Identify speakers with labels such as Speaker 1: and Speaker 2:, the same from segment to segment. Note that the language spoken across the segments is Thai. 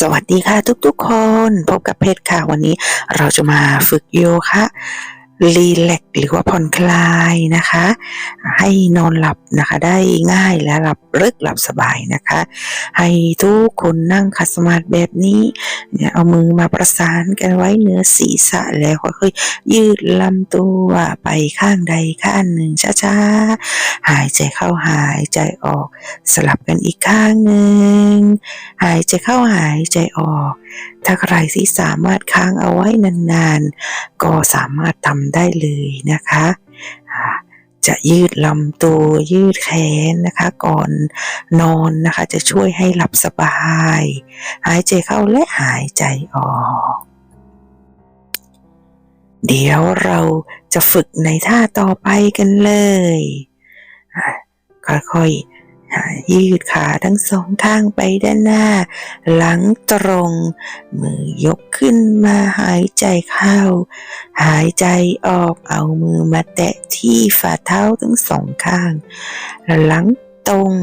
Speaker 1: สวัสดีค่ะทุกๆคน พบกับเพชรค่ะวันนี้เราจะมาฝึกโยคะ รีแลกหรือว่าผ่อนคลายนะคะ ให้นอนหลับนะคะได้ง่ายและหลับลึกหลับสบายนะคะ ให้ทุกคนนั่งคัสมาธิแบบนี้เนี่ยเอามือมาประสานกันไว้เหนือศีรษะแล้วค่อยๆยืดลำตัวไปข้างใดข้างหนึ่งช้าๆ หายใจเข้าหายใจออกสลับกันอีกข้างหนึ่งหายใจเข้าหายใจออก ถ้าใครที่สามารถค้างเอาไว้นานๆ ก็สามารถทำได้เลยนะคะจะยืดลำตัวยืดแขนนะคะ ก่อนนอนนะคะ จะช่วยให้หลับสบาย หายใจเข้าและหายใจออก เดี๋ยวเราจะฝึกในท่าต่อไปกันเลยอะค่อยๆ ยืดขาทั้งสองข้างไปด้านหน้า หลังตรง มือยกขึ้นมาหายใจเข้า หายใจออกเอามือมาแตะที่ฝ่าเท้าทั้งสองข้าง หลังตรง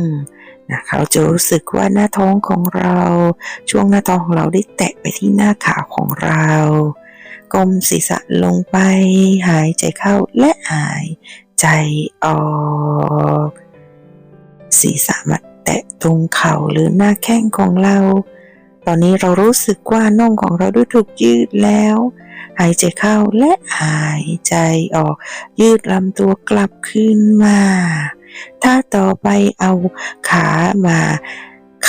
Speaker 1: นะเขาจะรู้สึกว่าหน้าท้องของเรา ช่วงหน้าท้องของเราได้แตะไปที่หน้าขาของเราก้มศีรษะลงไป หายใจเข้าและหายใจออก ศีรษะมาแตะตรงเข่าหรือหน้าแข้งของเรา ตอนนี้เรารู้สึกว่าน่องของเราได้ถูกยืดแล้ว หายใจเข้าและหายใจออก ยืดลำตัวกลับขึ้นมา ถ้าต่อไปเอาขามา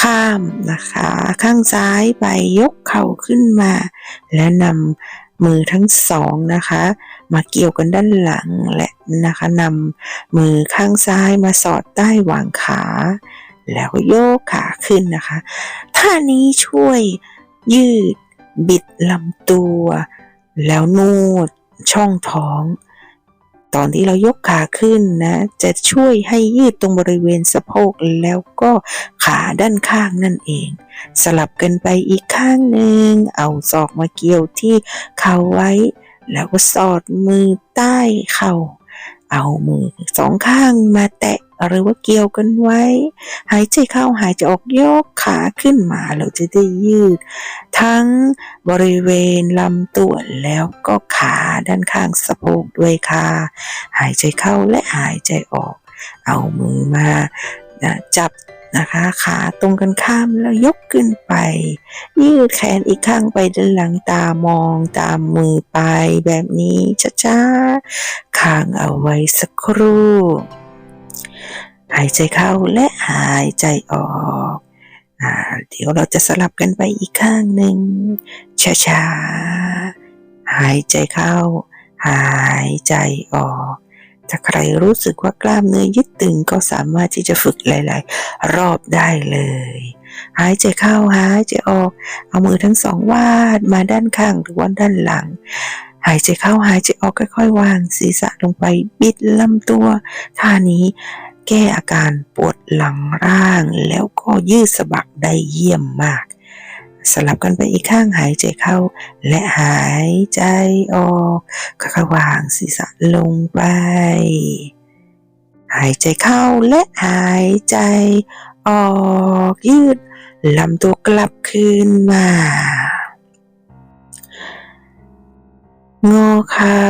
Speaker 1: ข้ามนะคะ ข้างซ้ายไปยกเข่าขึ้นมา และนำ มือทั้งสองนะคะ มาเกี่ยวกันด้านหลังและนะคะนำมือข้างซ้ายมาสอดใต้หว่างขา แล้วโยกขาขึ้นนะคะท่านี้ช่วยยืดบิดลำตัว แล้วนวดช่องท้อง ตอนที่เรายกขาขึ้นนะ จะช่วยให้ยืดตรงบริเวณสะโพกแล้วก็ขาด้านข้างนั่นเอง สลับกันไปอีกข้างหนึ่งเอาศอกมาเกี่ยวที่เข่าไว้ แล้วก็สอดมือใต้เข่าเอามือสองข้างมาแตะ หรือว่าเกี่ยวกันไว้ หายใจเข้าหายใจออกยกขาขึ้นมาเราจะได้ยืด ทั้งบริเวณลำตัวแล้วก็ขาด้านข้างสะโพกด้วยค่ะ หายใจเข้าและหายใจออก เอามือมาจับนะคะขาตรงกันข้ามแล้วยกขึ้นไป ยืดแขนอีกข้างไปด้านหลังตามองตามมือไปแบบนี้ช้าๆค้างเอาไว้สักครู่ายใจเข้าและหายใจออกอเดี๋ยวเราจะสลับกันไปอีกข้างหนึ่งช้าๆหายใจเข้า หายใจออก ถ้าใครรู้สึกว่ากล้ามเนื้อยึดตึงก็สามารถที่จะฝึกหลาย ๆ รอบได้เลย หายใจเข้าหายใจออก เอามือทั้งสองวาดมาด้านข้างหรือว่าด้านหลังหายใจเข้าหายใจออกค่อยๆวางศีรษะลงไปบิดลำตัวท่านี้ แก้อาการปวดหลังร่างแล้วก็ยืดสะบักได้เยี่ยมมาก สลับกันไปอีกข้างหายใจเข้า และหายใจออกค่อยๆวางศีรษะลงไป หายใจเข้าและหายใจออกยืดลำตัวกลับคืนมา งอเข่า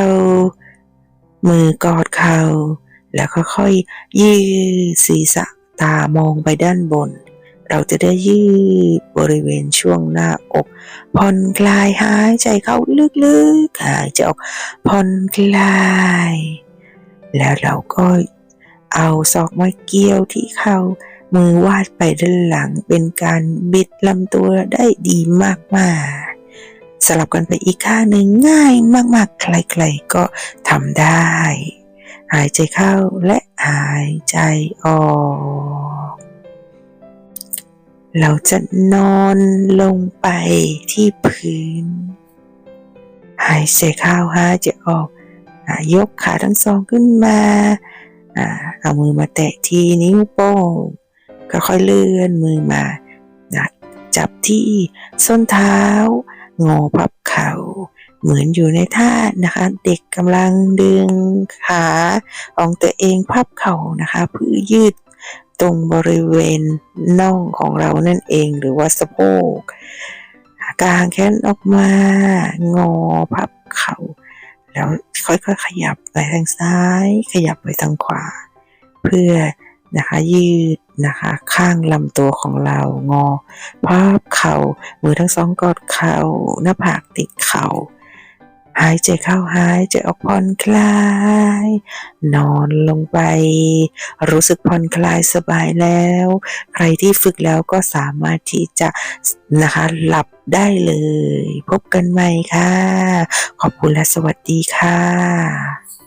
Speaker 1: มือกอดเข่า แล้วค่อยๆยืดศีรษะตามองไปด้านบน เราจะได้ยืดบริเวณช่วงหน้าอกผ่อนคลายหายใจเข้าลึกๆหายใจออกผ่อนคลาย แล้วเราก็เอาศอกมาเกี่ยวที่เข่ามือวาดไปด้านหลังเป็นการบิดลำตัวได้ดีมากๆ สลับกันไปอีกข้างหนึ่งง่ายมากๆ ใครๆก็ทำได้ หายใจเข้าและหายใจออก เราจะนอนลงไปที่พื้น หายใจเข้าหายใจออกอยกขาทั้งสองขึ้นมา เอามือมาแตะที่นิ้วโป้งค่อยๆเลื่อนมือมา จับที่ส้นเท้างอพับเข่า เหมือนอยู่ในท่านะคะ เด็กกำลังดึงขาของตัวเองพับเข่านะคะเพื่อยืดตรงบริเวณน่องของเรานั่นเองหรือว่าสะโพกกางแขนออกมางอพับเข่าแล้วค่อยๆขยับไปทางซ้าย ขยับไปทางขวา เพื่อนะคะยืดนะคะข้างลำตัวของเรางอพับเข่ามือทั้งสองกอดเข่าหน้าผากติดเข่า หายใจเข้าหายใจออกผ่อนคลาย นอนลงไป รู้สึกผ่อนคลายสบายแล้ว ใครที่ฝึกแล้วก็สามารถที่จะนะคะหลับได้เลย พบกันใหม่ค่ะ ขอบคุณและสวัสดีค่ะ